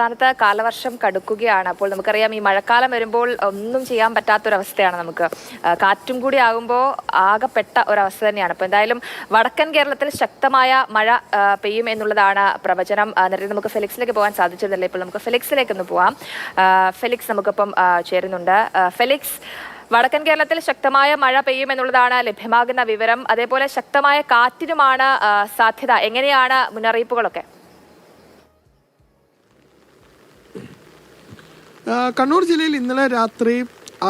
സംസ്ഥാനത്ത് കാലവർഷം കടുക്കുകയാണ്. അപ്പോൾ നമുക്കറിയാം ഈ മഴക്കാലം വരുമ്പോൾ ഒന്നും ചെയ്യാൻ പറ്റാത്തൊരവസ്ഥയാണ് നമുക്ക്. കാറ്റും കൂടി ആകുമ്പോൾ ആകെപ്പെട്ട ഒരവസ്ഥ തന്നെയാണ്. അപ്പോൾ എന്തായാലും വടക്കൻ കേരളത്തിൽ ശക്തമായ മഴ പെയ്യും എന്നുള്ളതാണ് പ്രവചനം. നേരത്തെ നമുക്ക് ഫെലിക്സിലേക്ക് പോകാൻ സാധിച്ചിരുന്നില്ല? ഇപ്പോൾ നമുക്ക് ഫെലിക്സിലേക്ക് ഒന്ന് പോവാം ഫെലിക്സ് നമുക്കിപ്പം ചേരുന്നുണ്ട്. ഫെലിക്സ് വടക്കൻ കേരളത്തിൽ ശക്തമായ മഴ പെയ്യുമെന്നുള്ളതാണ് ലഭ്യമാകുന്ന വിവരം. അതേപോലെ ശക്തമായ കാറ്റിനുമാണ് സാധ്യത. എങ്ങനെയാണ് മുന്നറിയിപ്പുകളൊക്കെ? കണ്ണൂർ ജില്ലയിൽ ഇന്നലെ രാത്രി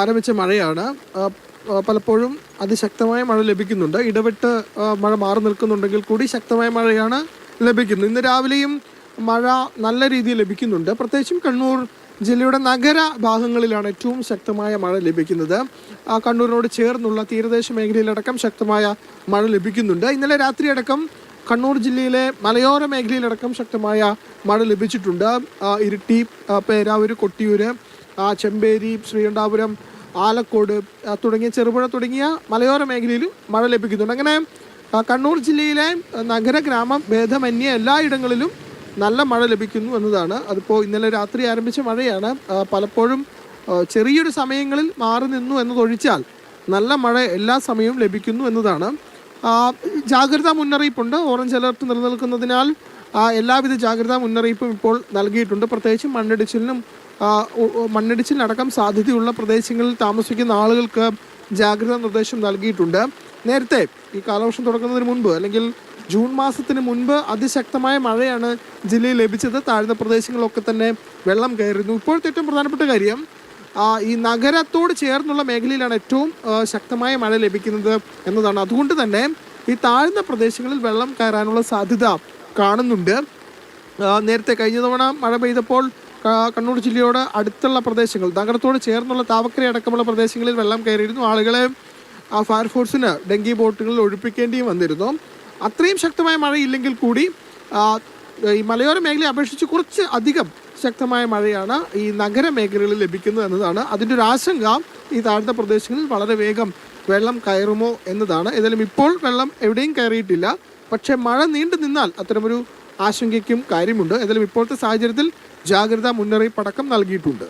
ആരംഭിച്ച മഴയാണ്. പലപ്പോഴും അതിശക്തമായ മഴ ലഭിക്കുന്നുണ്ട്. ഇടവിട്ട് മഴ മാറി നിൽക്കുന്നുണ്ടെങ്കിൽ കൂടി ശക്തമായ മഴയാണ് ലഭിക്കുന്നത്. ഇന്ന് രാവിലെയും മഴ നല്ല രീതിയിൽ ലഭിക്കുന്നുണ്ട്. പ്രത്യേകിച്ചും കണ്ണൂർ ജില്ലയുടെ നഗര ഭാഗങ്ങളിലാണ് ഏറ്റവും ശക്തമായ മഴ ലഭിക്കുന്നത്. കണ്ണൂരിനോട് ചേർന്നുള്ള തീരദേശ മേഖലയിലടക്കം ശക്തമായ മഴ ലഭിക്കുന്നുണ്ട്. ഇന്നലെ രാത്രിയടക്കം കണ്ണൂർ ജില്ലയിലെ മലയോര മേഖലയിലടക്കം ശക്തമായ മഴ ലഭിച്ചിട്ടുണ്ട്. ഇരിട്ടി പേരാവൂർ കൊട്ടിയൂർ ചെമ്പേരി ശ്രീകണ്ഠാപുരം ആലക്കോട് തുടങ്ങിയ ചെറുപുഴ തുടങ്ങിയ മലയോര മേഖലയിൽ മഴ ലഭിക്കുന്നുണ്ട്. അങ്ങനെ കണ്ണൂർ ജില്ലയിലെ നഗര ഗ്രാമ ഭേദമന്യേ എല്ലായിടങ്ങളിലും നല്ല മഴ ലഭിക്കുന്നു എന്നതാണ്. അതിപ്പോൾ ഇന്നലെ രാത്രി ആരംഭിച്ച മഴയാണ്. പലപ്പോഴും ചെറിയൊരു സമയങ്ങളിൽ മാറി നിന്നു എന്നതൊഴിച്ചാൽ നല്ല മഴ എല്ലാ സമയവും ലഭിക്കുന്നു എന്നതാണ്. ജാഗ്രതാ മുന്നറിയിപ്പുണ്ട്. ഓറഞ്ച് അലർട്ട് നിലനിൽക്കുന്നതിനാൽ എല്ലാവിധ ജാഗ്രതാ മുന്നറിയിപ്പും ഇപ്പോൾ നൽകിയിട്ടുണ്ട്. പ്രത്യേകിച്ച് മണ്ണിടിച്ചിലിനും മണ്ണിടിച്ചിലിനടക്കം സാധ്യതയുള്ള പ്രദേശങ്ങളിൽ താമസിക്കുന്ന ആളുകൾക്ക് ജാഗ്രതാ നിർദ്ദേശം നൽകിയിട്ടുണ്ട്. നേരത്തെ ഈ കാലവർഷം തുടങ്ങുന്നതിന് മുൻപ് അല്ലെങ്കിൽ ജൂൺ മാസത്തിന് മുൻപ് അതിശക്തമായ മഴയാണ് ജില്ലയിൽ ലഭിച്ചത്. താഴ്ന്ന പ്രദേശങ്ങളിലൊക്കെ തന്നെ വെള്ളം കയറിയിരുന്നു ഇപ്പോഴത്തെ ഏറ്റവും പ്രധാനപ്പെട്ട കാര്യം ഈ നഗരത്തോട് ചേർന്നുള്ള മേഖലയിലാണ് ഏറ്റവും ശക്തമായ മഴ ലഭിക്കുന്നത് എന്നതാണ്. അതുകൊണ്ട് തന്നെ ഈ താഴ്ന്ന പ്രദേശങ്ങളിൽ വെള്ളം കയറാനുള്ള സാധ്യത കാണുന്നുണ്ട്. നേരത്തെ കഴിഞ്ഞ തവണ മഴ പെയ്തപ്പോൾ കണ്ണൂർ ജില്ലയോട് അടുത്തുള്ള പ്രദേശങ്ങൾ നഗരത്തോട് ചേർന്നുള്ള താവക്കര അടക്കമുള്ള പ്രദേശങ്ങളിൽ വെള്ളം കയറിയിരുന്നു. ആളുകളെ ആ ഫയർഫോഴ്സിന് ഡെങ്കി ബോട്ടുകളിൽ ഒഴിപ്പിക്കേണ്ടിയും വന്നിരുന്നു. അത്രയും ശക്തമായ മഴയില്ലെങ്കിൽ കൂടി ഈ മലയോര മേഖലയെ അപേക്ഷിച്ച് കുറച്ച് അധികം ശക്തമായ മഴയാണ് ഈ നഗര മേഖലകളിൽ ലഭിക്കുന്നത് എന്നതാണ്. അതിന്റെ ഒരു ആശങ്ക ഈ താഴ്ന്ന പ്രദേശങ്ങളിൽ വളരെ വേഗം വെള്ളം കയറുമോ എന്നതാണ്. ഏതായാലും ഇപ്പോൾ വെള്ളം എവിടെയും കയറിയിട്ടില്ല. പക്ഷേ മഴ നീണ്ടു നിന്നാൽ അത്തരമൊരു ആശങ്കയ്ക്കും കാര്യമുണ്ട്. ഏതായാലും ഇപ്പോഴത്തെ സാഹചര്യത്തിൽ ജാഗ്രതാ മുന്നറിയിപ്പ് അടക്കം നൽകിയിട്ടുണ്ട്.